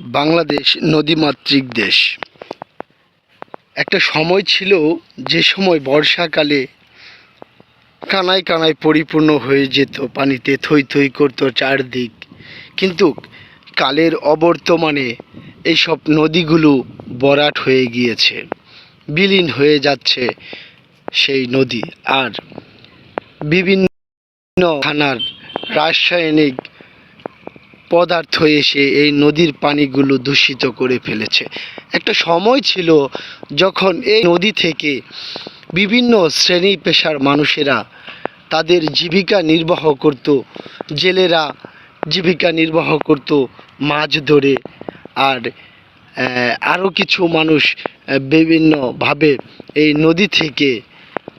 বাংলাদেশ নদীমাতৃক দেশ। একটা সময় ছিল যে সময় বর্ষাকালে কানায় কানায় পরিপূর্ণ হয়ে যেত, পানিতে থই থই করতো চারদিক। কিন্তু কালের অবর্তমানে এইসব নদীগুলো বরাট হয়ে গিয়েছে, বিলীন হয়ে যাচ্ছে সেই নদী। আর বিভিন্ন খানার রাসায়নিক পদার্থ এসে এই নদীর পানিগুলো দূষিত করে ফেলেছে। একটা সময় ছিল যখন এই নদী থেকে বিভিন্ন শ্রেণি পেশার মানুষেরা তাদের জীবিকা নির্বাহ করত, জেলেরা জীবিকা নির্বাহ করত, মাছ ধরে, আর আরও কিছু মানুষ বিভিন্নভাবে এই নদী থেকে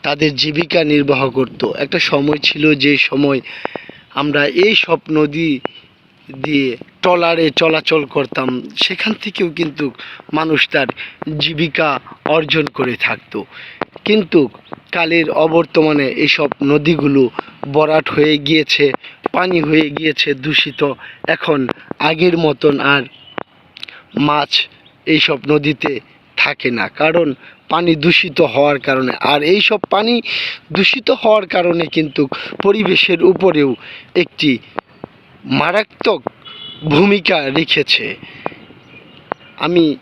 তাদের জীবিকা নির্বাহ করত। একটা সময় ছিল যে সময় আমরা এই সব নদী দিয়ে ট্রলারে চলাচল করতাম, সেখান থেকেও কিন্তু মানুষ তার জীবিকা অর্জন করে থাকতো। কিন্তু কালের অবর্তমানে এইসব নদীগুলো বরাট হয়ে গিয়েছে, পানি হয়ে গিয়েছে, দূষিত। এখন আগের মতন আর মাছ এইসব নদীতে থাকে না। কারণ পানি দূষিত হওয়ার কারণে। আর এই সব পানি দূষিত হওয়ার কারণে কিন্তু পরিবেশের উপরেও একটি মারাত্মক ভূমিকা রেখেছে। আমি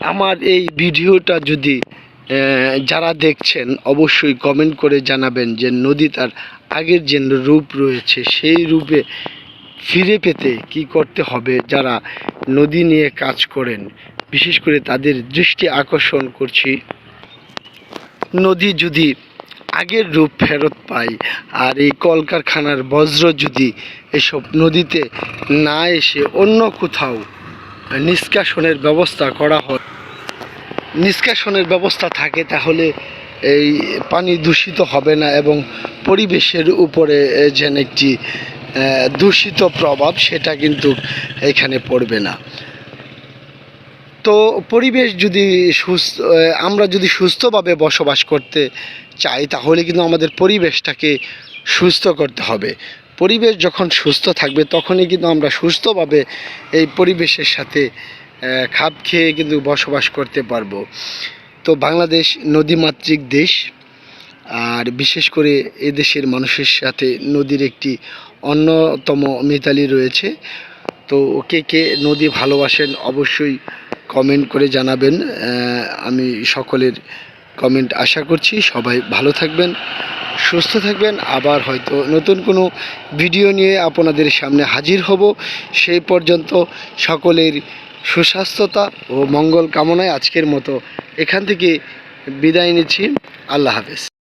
আমার এই ভিডিওটা যদি যারা দেখছেন, অবশ্যই কমেন্ট করে জানাবেন যে নদী তার আগের যে রূপ রয়েছে, সেই রূপে ফিরে পেতে কি করতে হবে যারা নদী নিয়ে কাজ করেন। বিশেষ করে তাদের দৃষ্টি আকর্ষণ করছি। নদী যদি আগের রূপ ফেরত পায় আর এই কলকারখানার বজ্র যদি এসব নদীতে না এসে অন্য কোথাও নিষ্কাশনের ব্যবস্থা করা হয়, নিষ্কাশনের ব্যবস্থা থাকে, তাহলে এই পানি দূষিত হবে না এবং পরিবেশের উপরে যেন একটি দূষিত প্রভাব, সেটা কিন্তু এখানে পড়বে না। তো পরিবেশ যদি সুস্থ আমরা যদি সুস্থভাবে বসবাস করতে চাই, তাহলে কিন্তু আমাদের পরিবেশটাকে সুস্থ করতে হবে। পরিবেশ যখন সুস্থ থাকবে, তখনই কিন্তু আমরা সুস্থভাবে এই পরিবেশের সাথে খাপ খেয়ে কিন্তু বসবাস করতে পারব। তো বাংলাদেশ নদীমাতৃক দেশ, আর বিশেষ করে এদেশের মানুষের সাথে নদীর একটি অন্যতম মিতালি রয়েছে। তো কে কে নদী ভালোবাসেন, অবশ্যই কমেন্ট করে জানাবেন। আমি সকলের কমেন্ট আশা করছি সবাই ভালো থাকবেন, সুস্থ থাকবেন। আবার হয়তো নতুন কোনো ভিডিও নিয়ে আপনাদের সামনে হাজির হব। সেই পর্যন্ত সকলের সুস্বাস্থ্যতা ও মঙ্গল কামনায় আজকের মতো এখান থেকে বিদায় নিচ্ছি। আল্লাহ হাফেজ।